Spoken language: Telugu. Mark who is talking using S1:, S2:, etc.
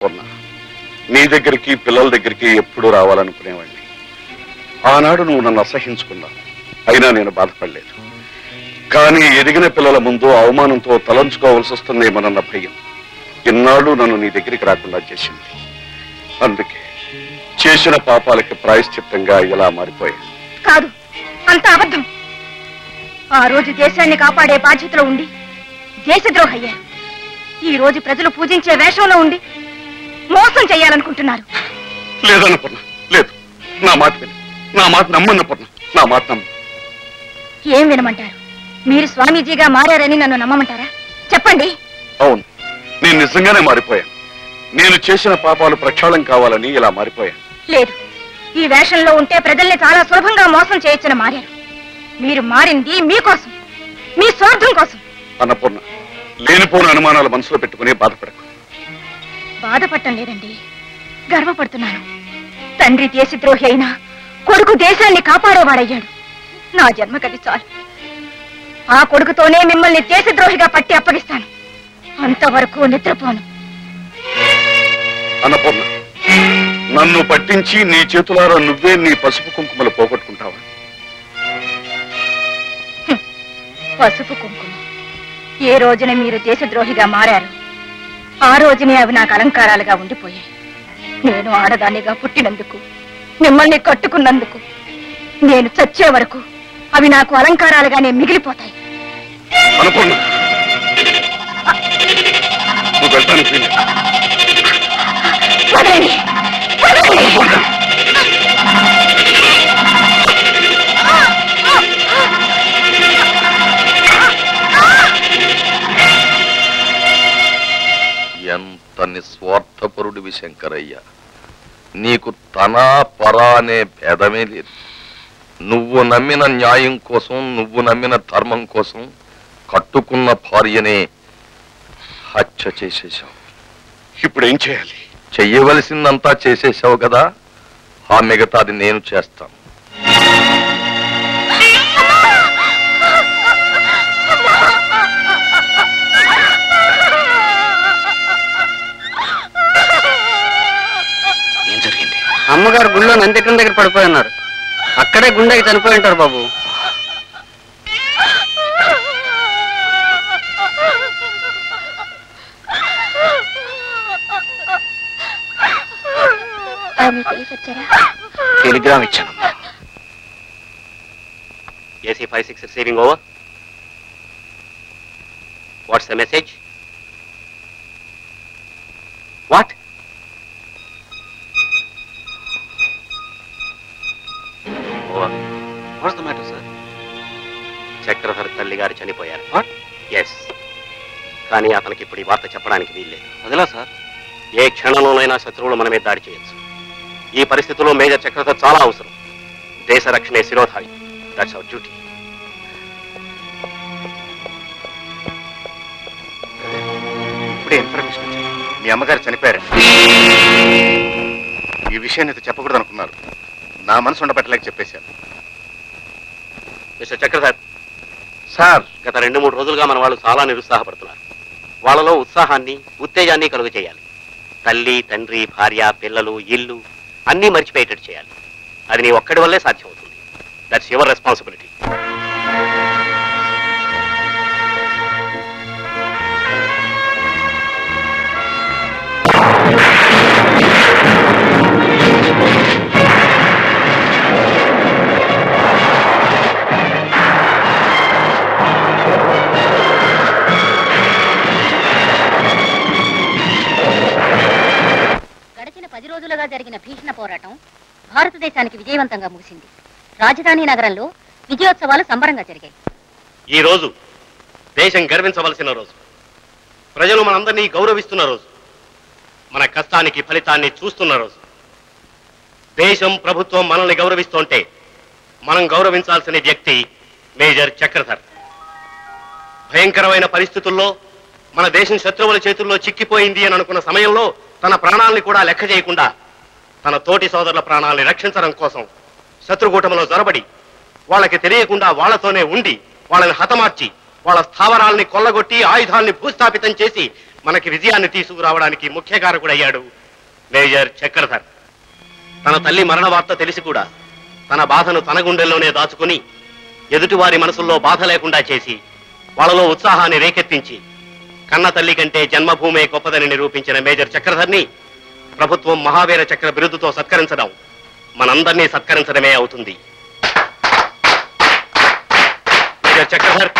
S1: పూర్ణ నీ దగ్గరికి పిల్లల దగ్గరికి ఎప్పుడు రావాలనుకునేవాడిని. ఆనాడు నువ్వు నన్ను అసహించుకున్నావు. అయినా నేను బాధపడలేదు. కానీ ఎదిగిన పిల్లల ముందు అవమానంతో తలంచుకోవాల్సి వస్తుందేమోనన్న భయం ఇన్నాళ్ళు నన్ను నీ దగ్గరికి రాకుండా చేసింది. అందుకే చేసిన పాపాలకి ప్రాయశ్చిత్తంగా ఇలా మారిపోయాను.
S2: కాదు అంత అబద్ధం. ఆ రోజు దేశాన్ని కాపాడే బాధ్యతలో ఉండి దేశద్రోహయ్యారు ఈ రోజు ప్రజలు పూజించే వేషంలో ఉండి మోసం చేయాలనుకుంటున్నారు.
S1: లేదన్నపూర్ణ లేదు. నా మాట విను. నా మాట నమ్మన్నపూర్ణ నా మాట నమ్ము.
S2: ఏం వినమంటారు? మీరు స్వామీజీగా మారారని నన్ను నమ్మమంటారా? చెప్పండి.
S1: అవును. నేను నిజంగానే మారిపోయాను. నేను చేసిన పాపాలు ప్రక్షాళన కావాలని ఇలా మారిపోయాను.
S2: లేదు. ఈ వేషంలో ఉంటే ప్రజల్ని చాలా సులభంగా మోసం చేయొచ్చని మారారు. మీరు మారింది మీకోసం మీ స్వార్థం కోసం.
S1: అన్నపూర్ణ లేనిపోని అనుమానాలు మనసులో పెట్టుకుని బాధపడకు.
S2: బాధపడటం లేదండి. గర్వపడుతున్నాను. తండ్రి దేశద్రోహి అయినా కొడుకు దేశాన్ని కాపాడేవాడయ్యాడు. నా జన్మకది చాలు. ఆ కొడుకుతోనే మిమ్మల్ని దేశద్రోహిగా పట్టి అప్పగిస్తాను. అంతవరకు నిద్రపోను.
S1: అన్నపూర్ణ నన్ను పట్టించి నీ చేతులారా నువ్వే నీ పసుపు కుంకుమలు పోగొట్టుకుంటావా?
S2: పసుపు కుంకుమ. ఏ రోజున మీరు దేశద్రోహిగా మారారు? ఆ రోజునే అవి నాకు అలంకారాలుగా ఉండిపోయాయి. నేను ఆడదానిగా పుట్టినందుకు మిమ్మల్ని కట్టుకున్నందుకు నేను చచ్చే వరకు అవి నాకు అలంకారాలుగానే మిగిలిపోతాయి.
S1: అనుకున్నా నువ్వు
S3: ఎంత నిస్వార్థపరుడివి శంకరయ్య. నీకు తనా పరా అనే భేదమే లేదు. నువ్వు నమ్మిన న్యాయం కోసం నువ్వు నమ్మిన ధర్మం కోసం కట్టుకున్న భార్యనే హత్య చేసేశావు.
S1: ఇప్పుడు ఏం చేయాలి?
S3: చెయ్యవలసిందంతా చేసేశావు కదా? ఆ మిగతాది నేను చేస్తాను.
S4: అమ్మగారు గుళ్ళో నందికం దగ్గర పడిపోయి ఉన్నారు అక్కడే గుండెకి చనిపోయి ఉంటారు బాబు
S1: టెలిగ్రామ్ ఇచ్చాను
S5: AC 56 receiving over. What's the message? What?
S4: What's the matter, sir?
S5: Chakradhar తల్లి గారు చనిపోయారు.
S4: What?
S5: ఎస్ కానీ అతనికి ఇప్పుడు ఈ వార్త చెప్పడానికి వీల్లేదు
S4: అదిలా సార్
S5: ఏ క్షణంలోనైనా శత్రువులు మన మీద దాడి చేయొచ్చు. ఈ పరిస్థితుల్లో మేజర్ చక్రధర్ చాలా అవసరం. దేశ రక్షణే శిరోధారి. దట్స్ అవర్ డ్యూటీ
S1: ఇప్పుడే ఇన్ఫర్మేషన్ వచ్చింది మీ అమ్మగారు చనిపోయారు ఈ విషయాన్ని అయితే చెప్పకూడదు అనుకున్నారు నా మనసు ఉండబట్టలేక చెప్పేశాను
S5: మిస్టర్ చక్రధర్.
S3: సార్
S5: గత రెండు మూడు రోజులుగా మన వాళ్ళు చాలా నిరుత్సాహపడుతున్నారు. వాళ్ళలో ఉత్సాహాన్ని ఉత్తేజాన్ని కలుగు చేయాలి. తల్లి తండ్రి భార్య పిల్లలు ఇల్లు అన్నీ మర్చిపోయేటట్టు చేయాలి. అది నీ ఒక్కడి వల్లే సాధ్యమవుతుంది. దట్స్ యువర్ రెస్పాన్సిబిలిటీ
S6: పది రోజులుగా జరిగిన భీషణ పోరాటం భారతదేశానికి విజయవంతంగా ముగిసింది. రాజధాని నగరంలో విజయోత్సవాలు సంబరంగా జరిగాయి.
S5: ఈ రోజు దేశం గర్వించవలసిన రోజు. ప్రజలు మనందరినీ గౌరవిస్తున్న రోజు. మన కష్టానికి ఫలితాన్ని చూస్తున్న రోజు. దేశం ప్రభుత్వం మనల్ని గౌరవిస్తుంటే మనం గౌరవించాల్సిన వ్యక్తి మేజర్ చక్రధర్. భయంకరమైన పరిస్థితుల్లో మన దేశం శత్రువుల చేతుల్లో చిక్కిపోయింది అని అనుకున్న సమయంలో తన ప్రాణాల్ని కూడా లెక్క చేయకుండా తన తోటి సోదరుల ప్రాణాల్ని రక్షించడం కోసం శత్రుకూటంలో జొరబడి వాళ్ళకి తెలియకుండా వాళ్ళతోనే ఉండి వాళ్ళని హతమార్చి వాళ్ళ స్థావరాల్ని కొల్లగొట్టి ఆయుధాల్ని భూస్థాపితం చేసి మనకి విజయాన్ని తీసుకురావడానికి ముఖ్య కారకుడయ్యాడు మేజర్ చక్రధర్. తన తల్లి మరణ వార్త తెలిసి కూడా తన బాధను తన గుండెల్లోనే దాచుకుని ఎదుటివారి మనసుల్లో బాధ లేకుండా చేసి వాళ్ళలో ఉత్సాహాన్ని రేకెత్తించి కన్న తల్లి కంటే జన్మభూమే గొప్పదని నిరూపించిన మేజర్ చక్రధర్ని ప్రభుత్వం మహావీర చక్ర బిరుదుతో సత్కరించడం మనందరినీ సత్కరించడమే అవుతుంది. మేజర్ చక్రధర్